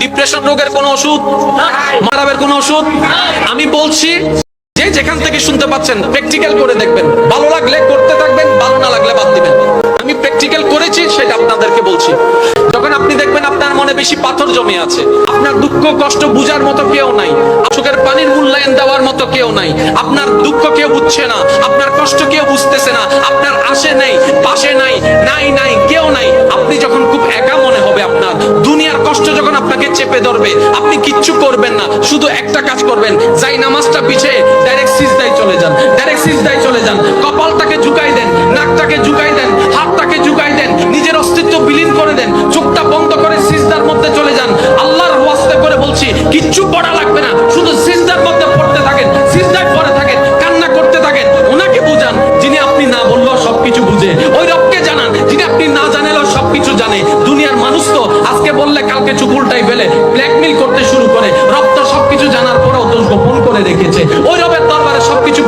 Depression রোগের কোনো ওষুধ? মারাবের কোনো ওষুধ? আমি বলছি, যে যেখান থেকে শুনতে পাচ্ছেন প্র্যাকটিক্যাল করে দেখবেন। ভালো লাগলে করতে থাকবেন, ভালো না লাগলে বাদ দিবেন। আমি প্র্যাকটিক্যাল করেছি, সেটা আপনাদেরকে বলছি। যখন আপনি দেখবেন আপনার মনে বেশি পাথর জমে আছে, আপনার দুঃখ, কষ্ট বুঝার মতো কেউ নাই চোখের পানির মূল্যায়ন দেওয়ার মতো কেউ নাই, আপনার দুঃখ কেউ বুঝছে না, আপনার কষ্ট কেউ বুঝতেছে না, আপনার আশে নেই, পাশে নাই নাই চেপে ধরবে। আপনি কিচ্ছু করবেন না, শুধু একটা কাজ করবেন, যাই নামাজটা পিছিয়ে ডাইরেক্ট সিজদায় চলে যান ডাইরেক্ট সিজদায় চলে যান। কপালটাকে ঝুঁকাই দেন, নাকটাকে ঝুঁকাই দেন, হাতটাকে ঝুঁকাই দেন, নিজের অস্তিত্ব বিলীন করে দেন, চোখটা বন্ধ করে সিজদার মধ্যে চলে যান। আল্লাহর ওয়াস্তে করে বলছি, কিচ্ছু পড়া লাগবে না, শুধু সিজদার মধ্যে পড়তে থাকেন, সিজদায় পড়ে থাকেন, কান্না করতে থাকেন, ওনাকে বুঝান, যিনি আপনি না বললেও সবকিছু বুঝে। ওই রবকে আমাকে চুকুলটাই ফেলে ব্ল্যাকমেল করতে শুরু করে। রক্ত সবকিছু জানার পরেও দোষ গোপন করে রেখেছে। ওই রবের দরবারে সবকিছু